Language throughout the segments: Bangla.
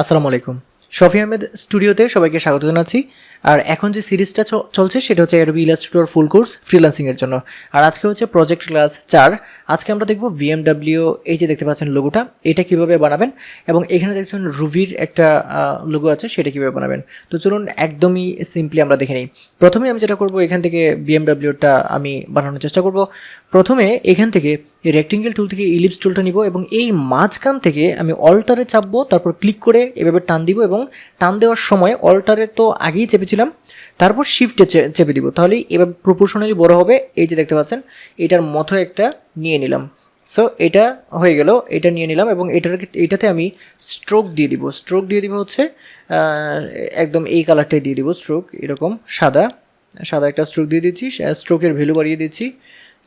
আসসালামু আলাইকুম। শফি আহমেদ স্টুডিওতে সবাইকে স্বাগত জানাচ্ছি। আর এখন যে সিরিজটা চলছে, সেটা হচ্ছে অ্যাডোবি ইলাস্ট্রেটর ফুল কোর্স ফ্রিল্যান্সিংয়ের জন্য। আর আজকে হচ্ছে প্রজেক্ট ক্লাস চার। আজকে আমরা দেখব ভিএমডাব্লিউ এই যে দেখতে পাচ্ছেন লোগোটা এটা কীভাবে বানাবেন এবং এখানে দেখছেন রুভির একটা লোগো আছে, সেটা কীভাবে বানাবেন। তো চলুন একদমই সিম্পলি আমরা দেখে নিই। প্রথমে আমি যেটা করব, এখান থেকে বিএমডাব্লিউটা আমি বানানোর চেষ্টা করব। প্রথমে এখান থেকে এই রেক্টেঙ্গেল টুল থেকে ইলিপস টুলটা নিব এবং এই মাঝখান থেকে আমি অল্টারে চাপবো, তারপর ক্লিক করে এভাবে টান দিব এবং টান দেওয়ার সময় অল্টারে তো আগেই চেপেছিলাম, তারপর শিফটে চেপে দিব। তাহলেই এবার প্রপোর্শনালি বড় হবে, এই যে দেখতে পাচ্ছেন, এটার মতো একটা নিয়ে নিলাম। সো এটা হয়ে গেল, এটা নিয়ে নিলাম এবং এটার এটাতে আমি স্ট্রোক দিয়ে দিব। স্ট্রোক দিয়ে দিব হচ্ছে একদম এই কালারটাই দিয়ে দিব স্ট্রোক এরকম সাদা সাদা একটা স্ট্রোক দিয়ে দিচ্ছি স্ট্রোকের ভ্যালু বাড়িয়ে দিচ্ছি।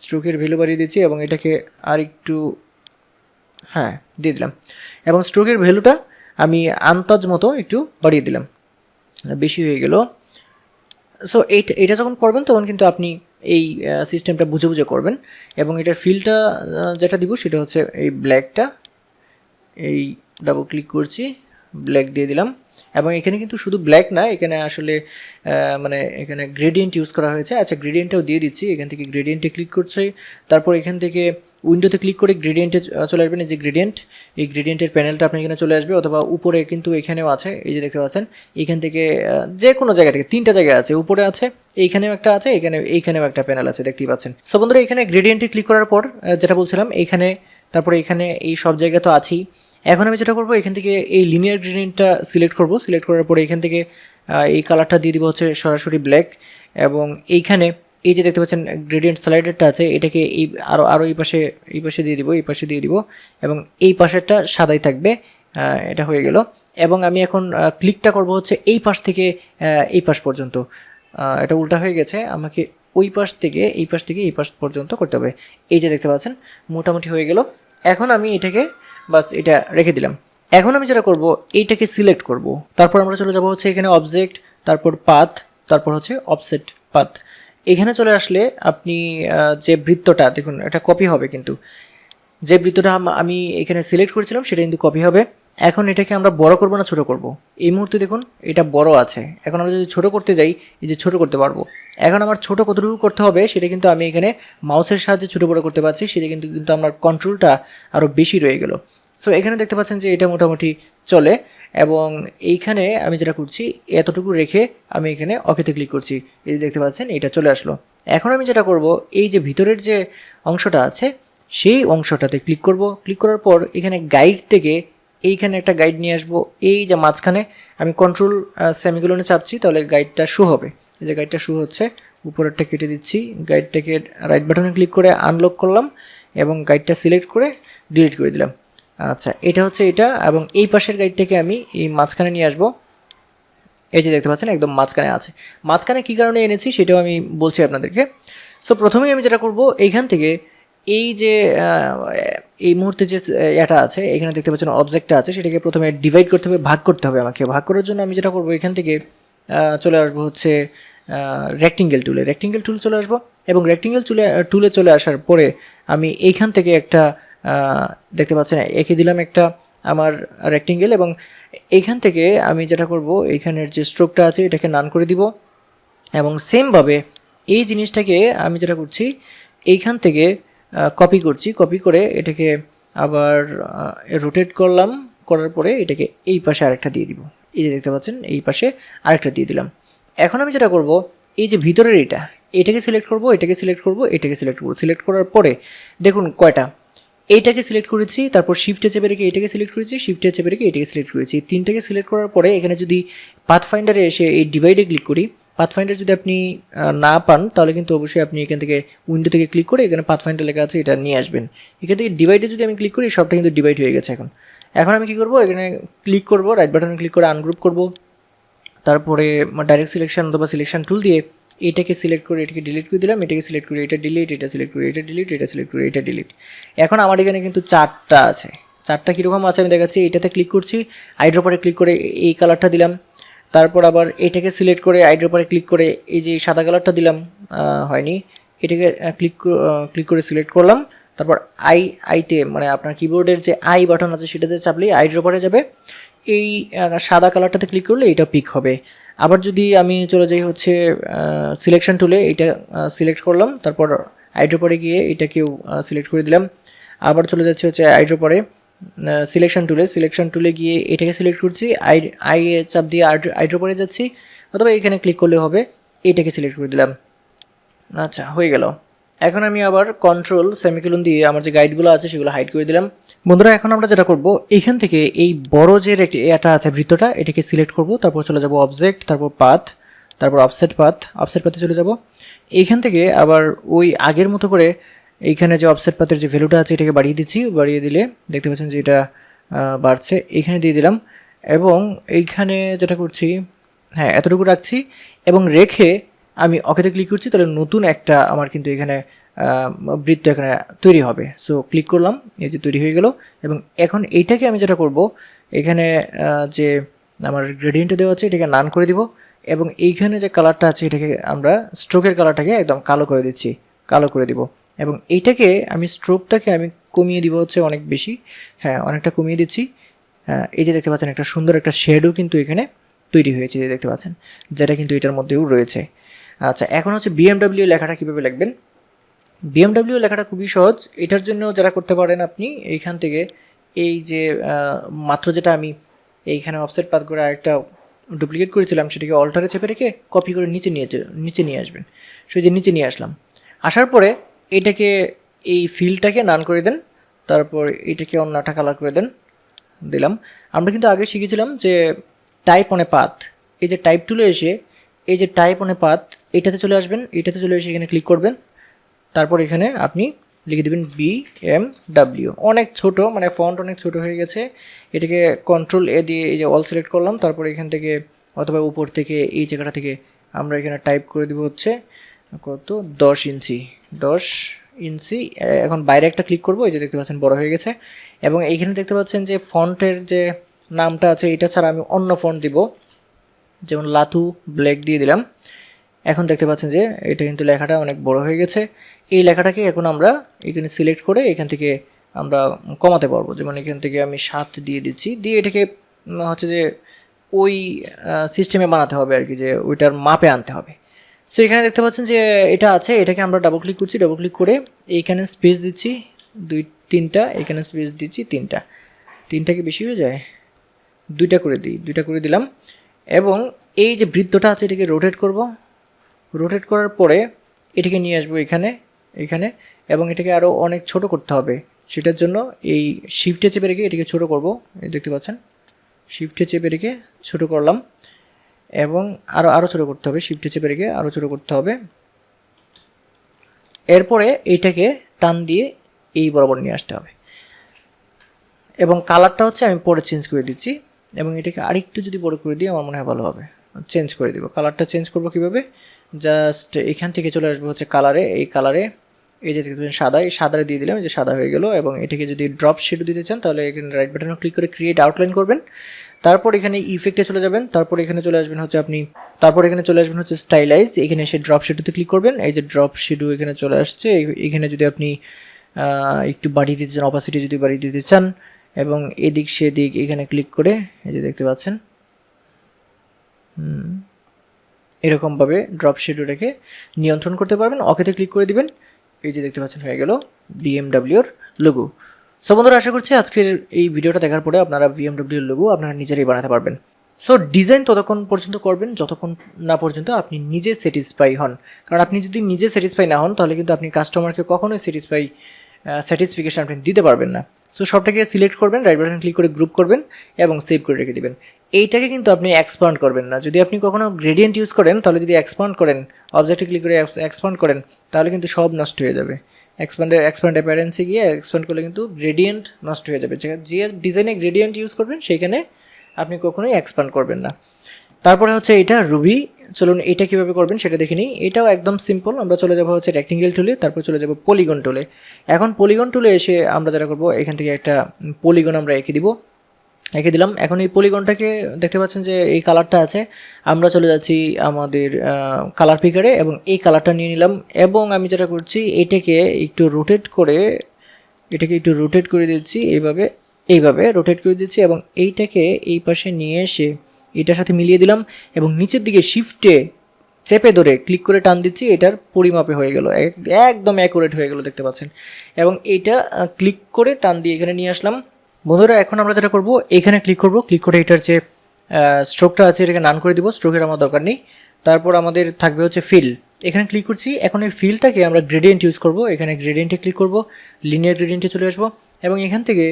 স্ট্রোকের ভ্যালু বাড়িয়ে দিচ্ছি এবং এটাকে আর একটু হ্যাঁ দিয়ে দিলাম। এবং স্ট্রোকের ভ্যালুটা আমি আন্তাজ মতো একটু বাড়িয়ে দিলাম। বেশি হয়ে গেল। সো এইটা, এটা যখন করবেন, তখন কিন্তু আপনি এই সিস্টেমটা বুঝে বুঝে করবেন। এবং এটার ফিলটা যেটা দিব সেটা হচ্ছে এই ব্ল্যাকটা এই ডাবল ক্লিক করছি। ব্ল্যাক দিয়ে দিলাম। এবং এখানে কিন্তু শুধু ব্ল্যাক না, এখানে আসলে মানে এখানে গ্রেডিয়েন্ট ইউজ করা হয়েছে। আচ্ছা গ্রেডিয়েন্টটাও দিয়ে দিচ্ছি। এখান থেকে গ্রেডিয়েন্টে ক্লিক করছে। তারপর এখান থেকে উইন্ডোতে ক্লিক করে গ্রেডিয়েন্টে চলে আসবেন। এই যে গ্রেডিয়েন্ট এই গ্রেডিয়েন্টের প্যানেলটা আপনি এখানে চলে আসবে। অথবা উপরে কিন্তু এখানেও আছে। এই যে দেখতে পাচ্ছেন, এখান থেকে যে কোনো জায়গা থেকে, তিনটা জায়গা আছে। উপরে আছে, এইখানেও একটা আছে, এখানে, এইখানেও একটা প্যানেল আছে। দেখতেই পাচ্ছেন। সো বন্ধুরা, এখানে গ্রেডিয়েন্টে ক্লিক করার পর যেটা বলছিলাম, এখানে, তারপরে এখানে এই সব জায়গা তো আছেই। এখন আমি যেটা করব, এখান থেকে এই লিনিয়ার গ্রেডিয়েন্টটা সিলেক্ট করব। সিলেক্ট করার পরে এখান থেকে এই কালারটা দিয়ে দিব হচ্ছে সরাসরি ব্ল্যাক এবং এইখানে এই যে দেখতে পাচ্ছেন গ্রেডিয়েন্ট স্লাইডারটা আছে, এটাকে এই আরও আরও এই পাশে এই পাশে দিয়ে দিব, এই পাশে দিয়ে দিব এবং এই পাশেরটা সাদাই থাকবে এটা হয়ে গেল। এবং আমি এখন ক্লিকটা করব হচ্ছে এই পাশ থেকে এই পাশ পর্যন্ত। এটা উল্টা হয়ে গেছে, আমাকে ওই পাশ থেকে, এই পাশ থেকে এই পাশ পর্যন্ত করতে হবে। এই যে দেখতে পাচ্ছেন, মোটামুটি হয়ে গেল। এখন আমি এটাকে বাস এটা রেখে দিলাম। এখন আমি যেটা করব, এইটাকে সিলেক্ট করব। তারপর আমরা চলে যাব হচ্ছে এখানে অবজেক্ট তারপর পাথ তারপর হচ্ছে অফসেট পাথ এখানে চলে আসলে আপনি যে বৃত্তটা, দেখুন, এটা কপি হবে কিন্তু। যে বৃত্তটা আমি এখানে সিলেক্ট করেছিলাম, সেটা কিন্তু কপি হবে। এখন এটাকে আমরা বড় করব না ছোট করব? এই মুহূর্তে দেখুন, এটা বড় আছে। এখন আমরা যদি ছোট করতে যাই, এই যে ছোট করতে পারব। এখন আমার ছোট কতটুকু করতে হবে, সেটা কিন্তু আমি এখানে মাউসের সাহায্যে ছোট বড় করতে পারছি। সেটা কিন্তু কিন্তু আমার কন্ট্রোলটা আরও বেশি রয়ে গেল। সো এখানে দেখতে পাচ্ছেন যে এটা মোটামুটি চলে এবং এইখানে আমি যেটা করছি, এতটুকু রেখে আমি এখানে অকেতে ক্লিক করছি। এই দেখতে পাচ্ছেন, এটা চলে আসলো। এখন আমি যেটা করব, এই যে ভিতরের যে অংশটা আছে, সেই অংশটাতে ক্লিক করব। ক্লিক করার পর এখানে গাইড থেকে এইখানে একটা গাইড নিয়ে আসব। এই যে মাঝখানে আমি কন্ট্রোল সেমিগুলোনে চাপছি, তাহলে গাইডটা শু হবে। এই যে গাইডটা শু হচ্ছে, উপরেরটা কেটে দিচ্ছি গাইডটাকে রাইট বাটনে ক্লিক করে আনলক করলাম এবং গাইডটা সিলেক্ট করে ডিলিট করে দিলাম। আচ্ছা এটা হচ্ছে এটা এবং এই পাশের গাইডটাকে আমি এই মাঝখানে নিয়ে আসব। এই যে দেখতে পাচ্ছেন, একদম মাঝখানে আছে। মাঝখানে কী কারণে এনেছি সেটাও আমি বলছি আপনাদেরকে। সো প্রথমেই আমি যেটা করব, এইখান থেকে এই যে এই মুহূর্তে যে এটা আছে, এখানে দেখতে পাচ্ছেন অবজেক্টটা আছে, সেটাকে প্রথমে ডিভাইড করতে হবে, ভাগ করতে হবে আমাকে। ভাগ করার জন্য আমি যেটা করব, এখান থেকে চলে আসব হচ্ছে রেক্টিঙ্গেল টুলে রেক্টিঙ্গেল টুল চলে আসব এবং রেক্টিঙ্গেল টুলে টুলে চলে আসার পরে আমি এইখান থেকে একটা দেখতে পাচ্ছেন, এঁকে দিলাম একটা আমার রেক্টিঙ্গেল এবং এইখান থেকে আমি যেটা করব এইখানের যে স্ট্রোকটা আছে, এটাকে নান করে দিব এবং সেমভাবে এই জিনিসটাকে আমি যেটা করছি, এইখান থেকে কপি করছি কপি করে এটাকে আবার রোটেট করলাম, করার পরে এটাকে এই পাশে আরেকটা দিয়ে দিব। এই যে দেখতে পাচ্ছেন, এই পাশে আরেকটা দিয়ে দিলাম। এখন আমি যেটা করব, এই যে ভিতরের এটা, এটাকে সিলেক্ট করব, এটাকে সিলেক্ট করব, এটাকে সিলেক্ট করব। সিলেক্ট করার পরে দেখুন কয়টা। এইটাকে সিলেক্ট করেছি, তারপর শিফটে চেপে রেখে এটাকে সিলেক্ট করেছি শিফটে চেপে রেখে এটাকে সিলেক্ট করেছি। তিনটাকে সিলেক্ট করার পরে এখানে যদি পাথ ফাইন্ডারে এসে এই ডিভাইডে ক্লিক করি পাথ ফাইন্ডার যদি আপনি না পান, তাহলে কিন্তু অবশ্যই আপনি এখান থেকে উইন্ডো থেকে ক্লিক করে এখানে পাথ ফাইন্ডার লেখা আছে, এটা নিয়ে আসবেন। এখান থেকে ডিভাইডে যদি আমি ক্লিক করি, সবটা কিন্তু ডিভাইড হয়ে গেছে এখন। এখন আমি কি করব? এখানে ক্লিক করব রাইট বাটনে ক্লিক করে আনগ্রুপ করব। তারপরে ডাইরেক্ট সিলেকশন অথবা সিলেকশন টুল দিয়ে এটাকে সিলেক্ট করে এটাকে ডিলিট করে দিলাম, এটাকে সিলেক্ট করে এটা ডিলিট এটা সিলেক্ট করে এটা ডিলিট এটা সিলেক্ট করে এটা ডিলিট এখন আমার এখানে কিন্তু চারটা আছে। চারটা কীরকম আছে আমি দেখাচ্ছি, এটাতে ক্লিক করছি আইড্রোপারে ক্লিক করে এই কালারটা দিলাম। তারপর আবার এটাকে সিলেক্ট করে আইড্রপারে ক্লিক করে এই যে সাদা কালারটা দিলাম হয়নি। এটাকে ক্লিক ক্লিক করে সিলেক্ট করলাম। তারপর আই আইতে মানে আপনার কিবোর্ডের যে আই বাটন আছে সেটাতে চাপলেই আইড্রোপারে যাবে। এই সাদা কালারটাতে ক্লিক করলে এটা পিক হবে। আবার যদি আমি চলে যাই হচ্ছে সিলেকশন টুলে এটা সিলেক্ট করলাম, তারপর আইড্রোপরে গিয়ে এটাকেও সিলেক্ট করে দিলাম। আবার চলে যাচ্ছে হচ্ছে আইড্রোপরে সিলেকশন টুলে সিলেকশন টুলে গিয়ে এটাকে সিলেক্ট করছি আই আই এ চাপ দিয়ে আইড্রোপরে যাচ্ছি, অথবা এখানে ক্লিক করলে হবে, এটাকে সিলেক্ট করে দিলাম। আচ্ছা হয়ে গেল। এখন আমি আবার কন্ট্রোল সেমিকোলন দিয়ে আমার যে গাইডগুলো আছে, সেগুলো হাইড করে দিলাম। বন্ধুরা, এখন আমরা যেটা করব এইখান থেকে এই বড় যে এটা আছে বৃত্তটা, এটাকে সিলেক্ট করব, তারপর চলে যাব অবজেক্ট, তারপর পাথ, তারপর অফসেট পাথ, অফসেট পাথে চলে যাব। এইখান থেকে আবার ওই আগের মতো করে এইখানে যে অফসেট পাথের যে ভ্যালুটা আছে, এটাকে বাড়িয়ে দিচ্ছি। বাড়িয়ে দিলে দেখতে পাচ্ছেন যে এটা বাড়ছে। এইখানে দিয়ে দিলাম। এবং এইখানে যেটা করছি হ্যাঁ এতটুকু রাখছি। এবং রেখে আমি অকেতে ক্লিক করছি, তাহলে নতুন একটা আমার কিন্তু এখানে বৃত্ত এখানে তৈরি হবে। সো ক্লিক করলাম, এই যে তৈরি হয়ে গেল। এবং এখন এইটাকে আমি যেটা করব, এখানে যে আমার গ্রেডিয়েন্টে দেওয়া আছে, এটাকে নান করে দিব। এবং এইখানে যে কালারটা আছে, এটাকে আমরা স্ট্রোকের কালারটাকে একদম কালো করে দিচ্ছি, কালো করে দিব। এবং এইটাকে আমি স্ট্রোকটাকে আমি কমিয়ে দিব হচ্ছে অনেক বেশি। হ্যাঁ অনেকটা কমিয়ে দিচ্ছি। এই যে দেখতে পাচ্ছেন, একটা সুন্দর একটা শেডও কিন্তু এখানে তৈরি হয়েছে যে দেখতে পাচ্ছেন, যেটা কিন্তু এটার মধ্যেও রয়েছে। আচ্ছা এখন হচ্ছে বিএমডাব্লিউ লেখাটা কীভাবে লিখবেন? বিএমডাব্লিউ লেখাটা খুবই সহজ। এটার জন্য যারা করতে পারেন আপনি, এইখান থেকে এই যে মাত্র যেটা আমি এইখানে অফসেট পাত করে আরেকটা ডুপ্লিকেট করেছিলাম, সেটাকে অল্টারে চেপে রেখে কপি করে নিচে নিয়ে নিচে নিয়ে আসবেন। সেই যে নিচে নিয়ে আসলাম। আসার পরে এটাকে এই ফিলটাকে নান করে দেন, তারপর এটাকে অন্যটা কালার করে দেন, দিলাম। আমরা কিন্তু আগে শিখেছিলাম যে টাইপ অনে পাথ এই যে টাইপ টুলে এসে এই যে টাইপ অনে পাথ এটাতে চলে আসবেন, এটাতে চলে এসে এখানে ক্লিক করবেন। তারপর এখানে আপনি লিখে দেবেন বি এম ডাব্লিউ অনেক ছোট মানে ফন্ট অনেক ছোট হয়ে গেছে। এটাকে কন্ট্রোল এ দিয়ে এই যে অল সিলেক্ট করলাম, তারপর এখান থেকে অথবা উপর থেকে এই জায়গাটা থেকে আমরা এখানে টাইপ করে দিব হচ্ছে কত? দশ ইঞ্চি। দশ ইঞ্চি। এখন বাইরে একটা ক্লিক করব, এই যে দেখতে পাচ্ছেন বড় হয়ে গেছে। এবং এইখানে দেখতে পাচ্ছেন যে ফন্টের যে নামটা আছে, এটা ছাড়া আমি অন্য ফন্ট দিব। যেমন লাথু ব্ল্যাক দিয়ে দিলাম। এখন দেখতে পাচ্ছেন যে এটা কিন্তু লেখাটা অনেক বড় হয়ে গেছে। এই লেখাটাকে এখন আমরা এখানে সিলেক্ট করে এখান থেকে আমরা কমাতে পারব। যেমন এখান থেকে আমি সাত দিয়ে দিচ্ছি। দিয়ে এটাকে হচ্ছে যে ওই সিস্টেমে বানাতে হবে আর কি, যে ওইটার মাপে আনতে হবে। সো এখানে দেখতে পাচ্ছেন যে এটা আছে, এটাকে আমরা ডাবল ক্লিক করছি ডাবল ক্লিক করে এইখানে স্পেস দিচ্ছি, দুই, তিনটা, এখানে স্পেস দিচ্ছি তিনটা। তিনটা কি বেশি হয়ে যায়, দুইটা করে দিই, দুইটা করে দিলাম। এবং এই যে বৃত্তটা আছে, এটাকে রোটেট করব। রোটেট করার পরে এটাকে নিয়ে আসব এখানে এখানে, এবং এটাকে আরও অনেক ছোট করতে হবে। সেটার জন্য এই শিফটে চেপে রেখে এটাকে ছোট করব। এই দেখতে পাচ্ছেন শিফটে চেপে রেখে ছোট করলাম, এবং আরও আরও ছোট করতে হবে। শিফটে চেপে রেখে আরও ছোট করতে হবে। এরপরে এইটাকে টান দিয়ে এই বরাবর নিয়ে আসতে হবে। এবং কালারটা হচ্ছে আমি পরে চেঞ্জ করে দিচ্ছি, এবং এটাকে আরেকটু যদি বড় করে দিই, আমার মনে হয় ভালো হবে। চেঞ্জ করে দিব। কালারটা চেঞ্জ করব কীভাবে? জাস্ট এখান থেকে চলে আসবে হচ্ছে কালারে এই কালারে এই যে দেখতে সাদা এই সাদারে দিয়ে দিলাম যে সাদা হয়ে গেল এবং এটাকে যদি ড্রপ শেডও দিতে চান তাহলে এখানে রাইট বাটনে ক্লিক করে ক্রিয়েট আউটলাইন করবেন। তারপর এখানে ইফেক্টে চলে যাবেন। তারপর এখানে চলে আসবেন হচ্ছে আপনি তারপর এখানে চলে আসবেন হচ্ছে স্টাইলাইজ এখানে এসে ড্রপ শেডুতে ক্লিক করবেন। এই যে ড্রপ শেডু এখানে চলে আসছে। এখানে যদি আপনি একটু বাড়িয়ে দিতে চান অপাসিটি যদি বাড়িয়ে দিতে চান এবং এদিক সেদিক এখানে ক্লিক করে এই যে দেখতে পাচ্ছেন। হুম, এরকমভাবে ড্রপ শেডুটাকে নিয়ন্ত্রণ করতে পারবেন। অকেতে ক্লিক করে দিবেন। এই যে দেখতে পাচ্ছেন, হয়ে গেল বিএমডাব্লিউর লোগো সো বন্ধুরা, আশা করছি আজকের এই ভিডিওটা দেখার পরে আপনারা বিএমডাব্লিউর লোগো আপনারা নিজেরাই বানাতে পারবেন। সো ডিজাইন ততক্ষণ পর্যন্ত করবেন, যতক্ষণ না পর্যন্ত আপনি নিজে স্যাটিসফাই হন। কারণ আপনি যদি নিজে স্যাটিসফাই না হন, তাহলে কিন্তু আপনি কাস্টমারকে কখনোই স্যাটিসফাই স্যাটিসফিকেশন আপনি দিতে পারবেন না। সো সবটাকে সিলেক্ট করবেন রাইট বাটন ক্লিক করে গ্রুপ করবেন এবং সেভ করে রেখে দিবেন। এইটাকে কিন্তু আপনি এক্সপান্ড করবেন না। যদি আপনি কখনো গ্রেডিয়েন্ট ইউজ করেন, তাহলে যদি এক্সপান্ড করেন অবজেক্টে ক্লিক করে এক্সপান্ড করেন, তাহলে কিন্তু সব নষ্ট হয়ে যাবে। এক্সপ্যান্ডে এক্সপ্যান্ড অ্যাপারেন্সে গিয়ে এক্সপ্যান্ড করলে কিন্তু গ্রেডিয়েন্ট নষ্ট হয়ে যাবে। যে- ডিজাইনে গ্রেডিয়েন্ট ইউজ করবেন সেইখানে আপনি কখনোই এক্সপ্যান্ড করবেন না। তারপরে হচ্ছে এটা রুবি চলুন এটা কীভাবে করবেন সেটা দেখে নিই। এটাও একদম সিম্পল আমরা চলে যাব হচ্ছে রেক্টেঙ্গেল টুলে তারপর চলে যাব পলিগন টুলে এখন পলিগন টুলে এসে আমরা যেটা করব, এখান থেকে একটা পলিগন আমরা এঁকে দিব। এঁকে দিলাম। এখন এই পলিগনটাকে দেখতে পাচ্ছেন যে এই কালারটা আছে। আমরা চলে যাচ্ছি আমাদের কালার পিকারে এবং এই কালারটা নিয়ে নিলাম এবং আমি যেটা করছি, এটাকে একটু রোটেট করে, এটাকে একটু রোটেট করে দিচ্ছি এইভাবে এইভাবে রোটেট করে দিচ্ছি এবং এইটাকে এই পাশে নিয়ে এসে এটার সাথে মিলিয়ে দিলাম এবং নিচের দিকে শিফটে চেপে ধরে ক্লিক করে টান দিচ্ছি, এটার পরিমাপে হয়ে গেল। এক- একদম অ্যাকুরেট হয়ে গেল দেখতে পাচ্ছেন। এবং এইটা ক্লিক করে টান দিয়ে এখানে নিয়ে আসলাম। বন্ধুরা, এখন আমরা যেটা করব, এখানে ক্লিক করব। ক্লিক করে এটার যে স্ট্রোকটা আছে, এটাকে নান করে দিব। স্ট্রোকের আমার দরকার নেই। তারপর আমাদের থাকবে হচ্ছে ফিল এখানে ক্লিক করছি। এখন এই ফিলটাকে আমরা গ্রেডিয়েন্ট ইউজ করব। এখানে গ্রেডিয়েন্টে ক্লিক করব। লিনিয়ার গ্রেডিয়েন্টে চলে আসব। এবং এখান থেকে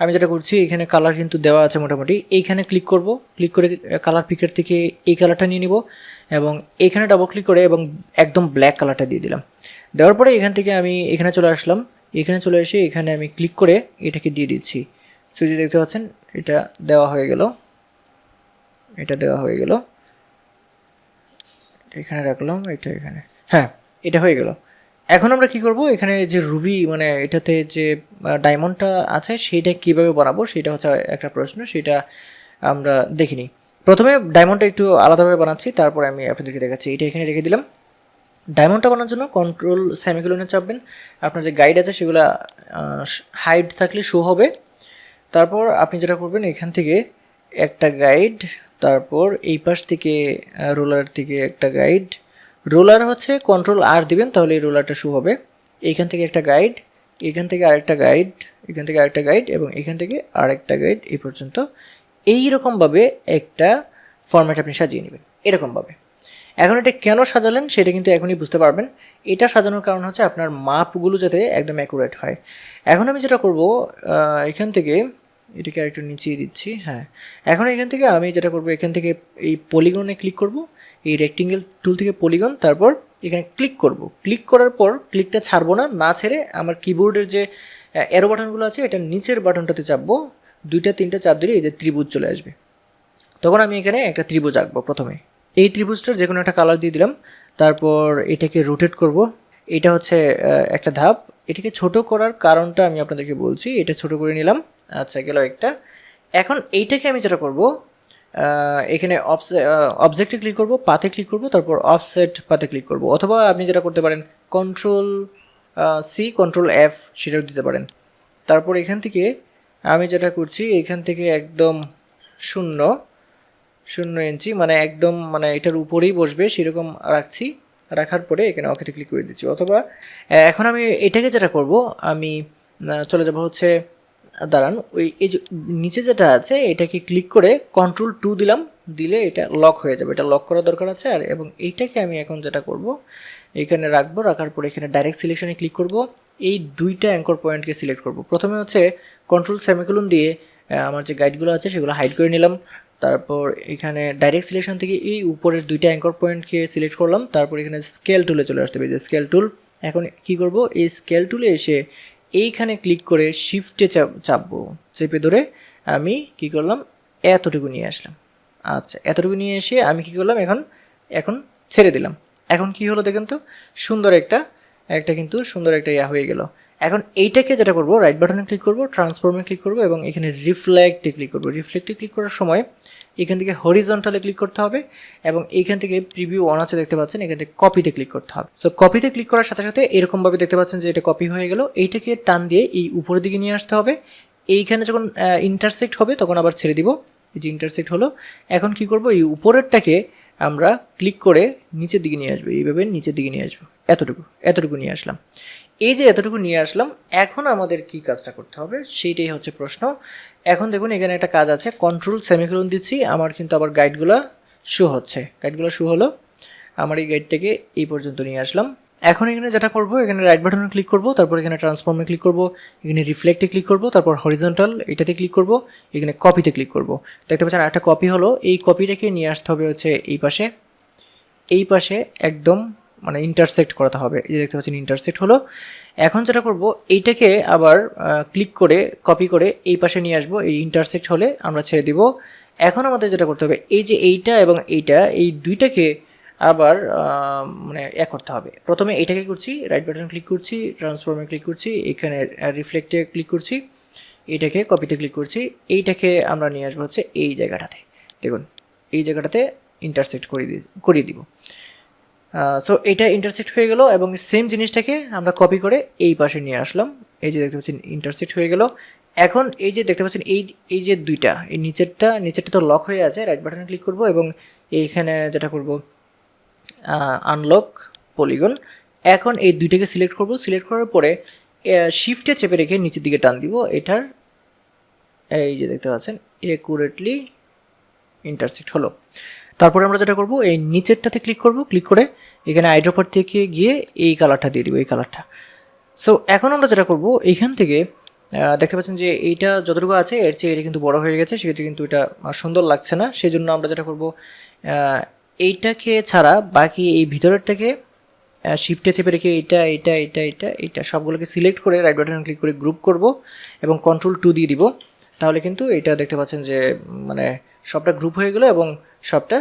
আমি যেটা করছি, এখানে কালার কিন্তু দেওয়া আছে মোটামুটি। এইখানে ক্লিক করব। ক্লিক করে কালার পিকার থেকে এই কালারটা নিয়ে নিব। এবং এখানে ডাবল ক্লিক করে এবং একদম ব্ল্যাক কালারটা দিয়ে দিলাম। দেওয়ার পরে এখান থেকে আমি, এখানে চলে আসলাম। এখানে চলে এসে এখানে আমি ক্লিক করে এটাকে দিয়ে দিচ্ছি। সুইচে দেখতে পাচ্ছেন, এটা দেওয়া হয়ে গেল। এটা দেওয়া হয়ে গেল। এখানে রাখলাম, এটা এখানে। হ্যাঁ এটা হয়ে গেল। এখন আমরা কি করব? এখানে যে রুবি মানে এটাতে যে ডায়মন্ডটা আছে সেইটা কীভাবে বানাবো, সেটা হচ্ছে একটা প্রশ্ন, সেটা আমরা দেখিনি প্রথমে ডায়মন্ডটা একটু আলাদাভাবে বানাচ্ছি, তারপর আমি আপনাদেরকে দেখাচ্ছি। এটা এখানে রেখে দিলাম। ডায়মন্ডটা বানানোর জন্য কন্ট্রোল সেমিকুলনে চাপবেন। আপনার যে গাইড আছে, সেগুলো হাইড থাকলে শো হবে। তারপর আপনি যেটা করবেন, এখান থেকে একটা গাইড তারপর এই পাশ থেকে রোলার থেকে একটা গাইড রোলার হচ্ছে কন্ট্রোল আর দিবেন, তাহলে এই রোলারটা শু হবে। এইখান থেকে একটা গাইড এখান থেকে আরেকটা গাইড এখান থেকে আরেকটা গাইড এবং এখান থেকে আরেকটা গাইড এই পর্যন্ত। এই রকমভাবে একটা ফরম্যাট আপনি সাজিয়ে নেবেন, এরকমভাবে। এখন এটা কেন সাজালেন, সেটা কিন্তু এখনই বুঝতে পারবেন। এটা সাজানোর কারণ হচ্ছে আপনার মাপগুলো যাতে একদম অ্যাকুরেট হয়। এখন আমি যেটা করব এখান থেকে এটাকে আরেকটু নিচিয়ে দিচ্ছি হ্যাঁ। এখন এখান থেকে আমি যেটা করব, এখান থেকে এই পলিগনে ক্লিক করব, এই রেক্টেঙ্গেল টুল থেকে পলিগন তারপর এখানে ক্লিক করব। ক্লিক করার পর ক্লিকটা ছাড়বো না না ছেড়ে আমার কিবোর্ডের যে অ্যারো বাটনগুলো আছে, এটা নিচের বাটনটাতে চাপবো। দুইটা, তিনটা চাপ দিলে এই যে ত্রিভুজ চলে আসবে। তখন আমি এখানে একটা ত্রিভুজ আঁকবো প্রথমে। এই ত্রিভুজটার যে কোনো একটা কালার দিয়ে দিলাম, তারপর এটাকে রোটেট করব। এটা হচ্ছে একটা ধাপ। এটাকে ছোট করার কারণটা আমি আপনাদেরকে বলছি। এটা ছোট করে নিলাম। আচ্ছা গেল একটা। এখন এইটাকে আমি যেটা করব এখানে অবজেক্টে ক্লিক করব পাতে ক্লিক করব, তারপর অফসেট পাতে ক্লিক করব। অথবা আপনি যেটা করতে পারেন কন্ট্রোল সি কন্ট্রোল এফ সেটাও দিতে পারেন। তারপর এখান থেকে আমি যেটা করছি, এখান থেকে একদম শূন্য শূন্য ইঞ্চি মানে একদম মানে এটার উপরেই বসবে, সেরকম রাখছি। রাখার পরে এখানে অকেতে ক্লিক করে দিচ্ছি। অথবা এখন আমি এটাকে যেটা করব, আমি চলে যাব হচ্ছে, দাঁড়ান, ওই, এই যে নিচে যেটা আছে, এটাকে ক্লিক করে কন্ট্রোল টু দিলাম, দিলে এটা লক হয়ে যাবে। এটা লক করার দরকার আছে, আর, এবং এইটাকে আমি এখন যেটা করব, এখানে রাখব, রাখার পরে এখানে ডাইরেক্ট সিলেকশনে ক্লিক করব। এই দুইটা অ্যাঙ্কর পয়েন্টকে সিলেক্ট করব। প্রথমে হচ্ছে কন্ট্রোল সেমিকুলন দিয়ে আমার যে গাইডগুলো আছে, সেগুলো হাইড করে নিলাম। তারপর এখানে ডাইরেক্ট সিলেকশন থেকে এই উপরের দুইটা অ্যাঙ্কর পয়েন্টকে সিলেক্ট করলাম। তারপর এখানে স্কেল টুলে চলে আসতে হবে। যে স্কেল টুল এখন কি করব? এই স্কেল টুলে এসে এইখানে ক্লিক করে শিফটে চাপ চাপবো। চেপে ধরে আমি কি করলাম? এতটুকু নিয়ে আসলাম। আচ্ছা এতটুকু নিয়ে এসে আমি কি করলাম? এখন এখন ছেড়ে দিলাম। এখন কি হলো দেখেন তো? সুন্দর একটা একটা কিন্তু সুন্দর একটা ইয়া হয়ে গেল। এখন এইটাকে যেটা করব রাইট বাটনে ক্লিক করব ট্রান্সফর্মে ক্লিক করব এবং এখানে রিফ্লেক্টে ক্লিক করব। রিফ্লেক্টে ক্লিক করার সময় এখান থেকে হরিজন্টালে ক্লিক করতে হবে এবং এইখান থেকে প্রিভিউ অন আছে দেখতে পাচ্ছেন, এখান থেকে কপিতে ক্লিক করতে হবে। সো কপিতে ক্লিক করার সাথে সাথে এরকমভাবে দেখতে পাচ্ছেন যে এটা কপি হয়ে গেল। এইটাকে টান দিয়ে এই উপরের দিকে নিয়ে আসতে হবে। এইখানে যখন ইন্টারসেক্ট হবে তখন আবার ছেড়ে দিব। এই যে ইন্টারসেক্ট হলো, এখন কি করব? এই উপরেরটাকে আমরা ক্লিক করে নিচের দিকে নিয়ে আসব। এইভাবে নিচের দিকে নিয়ে আসব। এতটুকু এতটুকু নিয়ে আসলাম। এই যে এতটুকু নিয়ে আসলাম, এখন আমাদের কি কাজটা করতে হবে? সেইটাই হচ্ছে প্রশ্ন। এখন দেখুন, এখানে একটা কাজ আছে। কন্ট্রোল সেমিকোলন দিচ্ছি, আমার কিন্তু আবার গাইডগুলো শো হচ্ছে। গাইডগুলো শো হলো। আমার এই গাইডটাকে এই পর্যন্ত নিয়ে আসলাম। এখন এখানে যেটা করব, এখানে রাইট বাটনে ক্লিক করব, তারপর এখানে ট্রান্সফর্মে ক্লিক করব, এখানে রিফ্লেক্টে ক্লিক করব, তারপর হরিজন্টাল এটাতে ক্লিক করব, এখানে কপিতে ক্লিক করব। দেখতে পাচ্ছেন একটা কপি হলো। এই কপিটাকে নিয়ে আসতে হবে হচ্ছে এই পাশে। এই পাশে একদম মানে ইন্টারসেক্ট করাতে হবে। এই যে দেখতে পাচ্ছেন ইন্টারসেক্ট হলো। এখন যেটা করব, এইটাকে আবার ক্লিক করে কপি করে এই পাশে নিয়ে আসব। এই ইন্টারসেক্ট হলে আমরা ছেড়ে দিব। এখন আমাদের যেটা করতে হবে, এই যে এইটা এবং এইটা, এই দুইটাকে আবার মানে এক করতে হবে। প্রথমে এইটাকে করছি রাইট বাটন ক্লিক করছি ট্রান্সফর্মে ক্লিক করছি, এখানে রিফ্লেক্টে ক্লিক করছি, এইটাকে কপিতে ক্লিক করছি, এইটাকে আমরা নিয়ে আসব হচ্ছে এই জায়গাটাতে। দেখুন, এই জায়গাটাতে ইন্টারসেক্ট করে দিয়ে করিয়ে দিব। সো এটা ইন্টারসেক্ট হয়ে গেল এবং সেম জিনিসটাকে আমরা কপি করে এই পাশে নিয়ে আসলাম। এই যে দেখতে পাচ্ছেন ইন্টারসেক্ট হয়ে গেল। এখন এই যে দেখতে পাচ্ছেন, এই এই যে দুইটা, এই নিচেরটা নিচেরটা তো লক হয়ে আছে রাইট বাটনে ক্লিক করব এবং এইখানে যেটা করব আনলক পলিগন এখন এই দুইটাকে সিলেক্ট করব। সিলেক্ট করার পরে শিফটে চেপে রেখে নিচের দিকে টান দিব। এটার, এই যে দেখতে পাচ্ছেন একুরেটলি ইন্টারসেক্ট হলো। তারপরে আমরা যেটা করব, এই নিচেরটাতে ক্লিক করব ক্লিক করে এখানে আইড্রপার থেকে গিয়ে এই কালারটা দিয়ে দিব, এই কালারটা সো এখন আমরা যেটা করব এইখান থেকে দেখতে পাচ্ছেন যে এইটা যতটুকু আছে, এর চেয়ে এটা কিন্তু বড় হয়ে গেছে, সেক্ষেত্রে কিন্তু এটা সুন্দর লাগছে না। সেই জন্য আমরা যেটা করব এইটাকে ছাড়া বাকি এই ভিতরেরটাকে শিফটে চেপে রেখে এটা এটা এটা এটা এটা সবগুলোকে সিলেক্ট করে রাইট বাটন ক্লিক করে গ্রুপ করব এবং কন্ট্রোল টু দিয়ে দিব। তাহলে কিন্তু এটা দেখতে পাচ্ছেন যে মানে সবটা গ্রুপ হয়ে গেলো এবং সবটা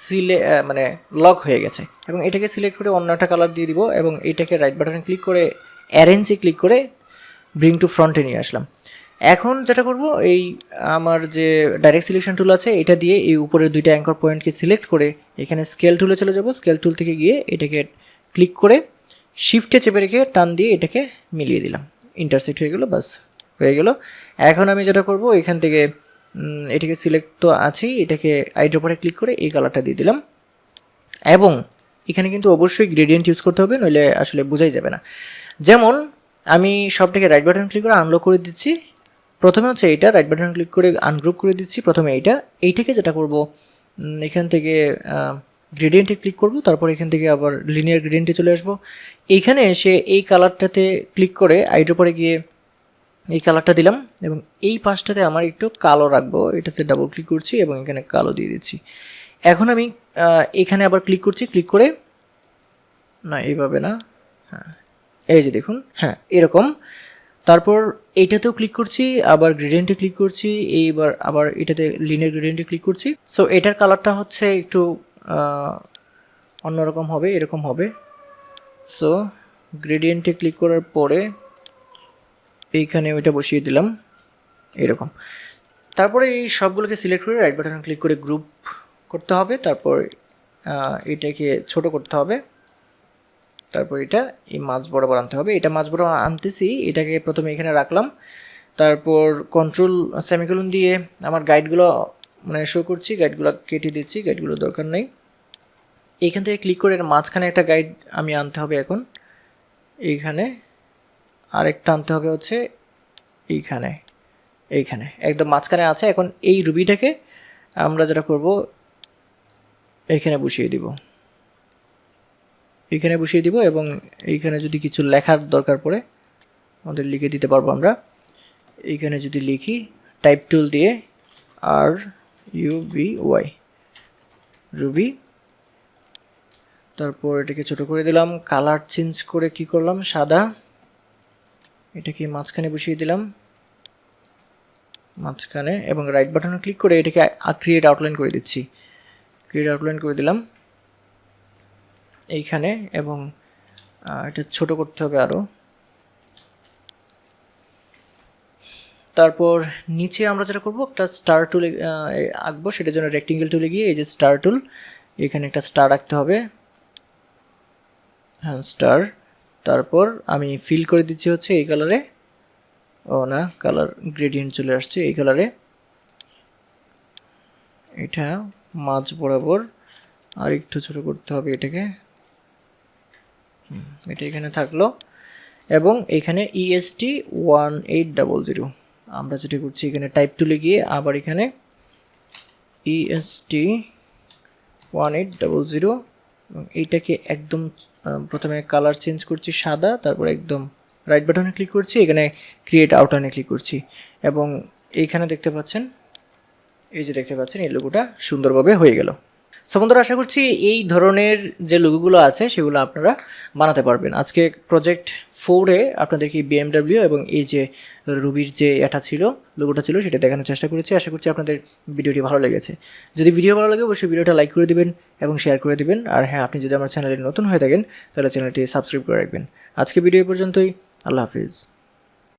সিলে মানে লক হয়ে গেছে। এবং এটাকে সিলেক্ট করে অন্য একটা কালার দিয়ে দিব এবং এটাকে রাইট বাটনে ক্লিক করে অ্যারেঞ্জে ক্লিক করে ব্রিং টু ফ্রন্টে নিয়ে আসলাম। এখন যেটা করব, এই আমার যে ডাইরেক্ট সিলেকশন টুল আছে, এটা দিয়ে এই উপরের দুইটা অ্যাঙ্কর পয়েন্টকে সিলেক্ট করে এখানে স্কেল টুলে চলে যাব। স্কেল টুল থেকে গিয়ে এটাকে ক্লিক করে শিফটে চেপে রেখে টান দিয়ে এটাকে মিলিয়ে দিলাম। ইন্টারসেক্ট হয়ে গেলো, বাস, হয়ে গেল। এখন আমি যেটা করব, এখান থেকে এটাকে সিলেক্ট তো আছেই, এটাকে আইড্রোপারে ক্লিক করে এই কালারটা দিয়ে দিলাম। এবং এখানে কিন্তু অবশ্যই গ্রেডিয়েন্ট ইউজ করতে হবে, নইলে আসলে বোঝাই যাবে না। যেমন, আমি সবটাকে রাইট বাটন ক্লিক করে আনলক করে দিচ্ছি। প্রথমে হচ্ছে এইটা রাইট বাটন ক্লিক করে আনগ্রুপ করে দিচ্ছি, প্রথমে এইটা। এইটাকে যেটা করব এখান থেকে গ্রেডিয়েন্টে ক্লিক করব, তারপর এখান থেকে আবার লিনিয়ার গ্রেডিয়েন্টে চলে আসব। এইখানে এসে এই কালারটাতে ক্লিক করে আইড্রোপারে গিয়ে এই কালারটা দিলাম এবং এই পাশটাতে আমার একটু কালো রাখব। এটাতে ডাবল ক্লিক করছি এবং এখানে কালো দিয়ে দিচ্ছি। এখন আমি এখানে আবার ক্লিক করছি ক্লিক করে, না, এইভাবে না হ্যাঁ এই যে দেখুন হ্যাঁ এরকম। তারপর এইটাতেও ক্লিক করছি, আবার গ্রেডিয়েন্টে ক্লিক করছি, এইবার আবার এটাতে লিনের গ্রেডিয়েন্টে ক্লিক করছি। সো এটার কালারটা হচ্ছে একটু অন্যরকম হবে, এরকম হবে। সো গ্রেডিয়েন্টে ক্লিক করার পরে এইখানে ওইটা বসিয়ে দিলাম। এরকম। তারপরে এই সবগুলোকে সিলেক্ট করে রাইট বাটন ক্লিক করে গ্রুপ করতে হবে। তারপর এটাকে ছোট করতে হবে। তারপর এটা এই মাছ বরাবর আনতে হবে। এটা মাছ বরাবর আনতেছি। এটাকে প্রথমে এখানে রাখলাম। তারপর কন্ট্রোল সেমিকোলন দিয়ে আমার গাইডগুলো মানে শো করছি। গাইডগুলো কেটে দিচ্ছি। গাইডগুলো দরকার নেই। এইখান থেকে ক্লিক করে মাঝখানে একটা গাইড আমি আনতে হবে এখন। এইখানে আরেকটা আনতে হবে হচ্ছে এইখানে এইখানে। একদম মাঝখানে আছে, এখন এই রুবিটাকে আমরা যেটা করব এইখানে বসিয়ে দিব। এইখানে বসিয়ে দিব এবং এইখানে যদি কিছু লেখার দরকার পড়ে, আমাদের লিখে দিতে পারব আমরা। এইখানে যদি লিখি টাইপ টুল দিয়ে R U B Y Ruby তারপর এটাকে ছোট করে দিলাম কালার চেঞ্জ করে কি করলাম, সাদা। এটাকে মাঝখানে বসিয়ে দিলাম। মাঝখানে এবং রাইট বাটনে ক্লিক করে এটাকে ক্রিয়েট আউটলাইন করে দিচ্ছি। ক্রিয়েট আউটলাইন করে দিলাম। এইখানে এবং এটা ছোট করতে হবে আরও তারপর নিচে আমরা যেটা করব, একটা স্টার টুলে আঁকবো। সেটার জন্য রেক্টেঙ্গেল টুলে গিয়ে এই যে স্টার টুল এখানে একটা স্টার রাখতে হবে। হ্যাঁ স্টার তারপর আমি ফিল করে দিচ্ছি হচ্ছে এই কালারে ও না কালার গ্রেডিয়েন্ট চলে আসছে এই কালারে এটা মাঝ বরাবর আর একটু ছোট করতে হবে এটাকে। এটা এখানে থাকল। এবং এখানে EST one eight double zero আমরা যেটা করছি এখানে টাইপ টুলে গিয়ে আবার এখানে EST one eight double zero এবং এইটাকে একদম প্রথমে কালার চেঞ্জ করছি সাদা, তারপর একদম রাইট বাটনে ক্লিক করছি, এখানে ক্রিয়েট আউটলাইনে ক্লিক করছি। এবং এইখানে দেখতে পাচ্ছেন, এই যে দেখতে পাচ্ছেন, এই লোগোটা সুন্দরভাবে হয়ে গেল। সো বন্ধুরা, আশা করছি এই ধরনের যে লোগোগুলো আছে, সেগুলো আপনারা বানাতে পারবেন। আজকে প্রজেক্ট ফোরে আপনাদেরকে বিএমডাব্লিউ এবং এই যে রুবির যে এটা ছিল লোগোটা ছিল, সেটা দেখানোর চেষ্টা করেছি। আশা করছি আপনাদের ভিডিওটি ভালো লেগেছে। যদি ভিডিও ভালো লাগে, অবশ্যই ভিডিওটা লাইক করে দিবেন এবং শেয়ার করে দিবেন। আর হ্যাঁ আপনি যদি আমার চ্যানেলে নতুন হয়ে থাকেন, তাহলে চ্যানেলটি সাবস্ক্রাইব করে রাখবেন। আজকে ভিডিও পর্যন্তই। আল্লাহ হাফিজ।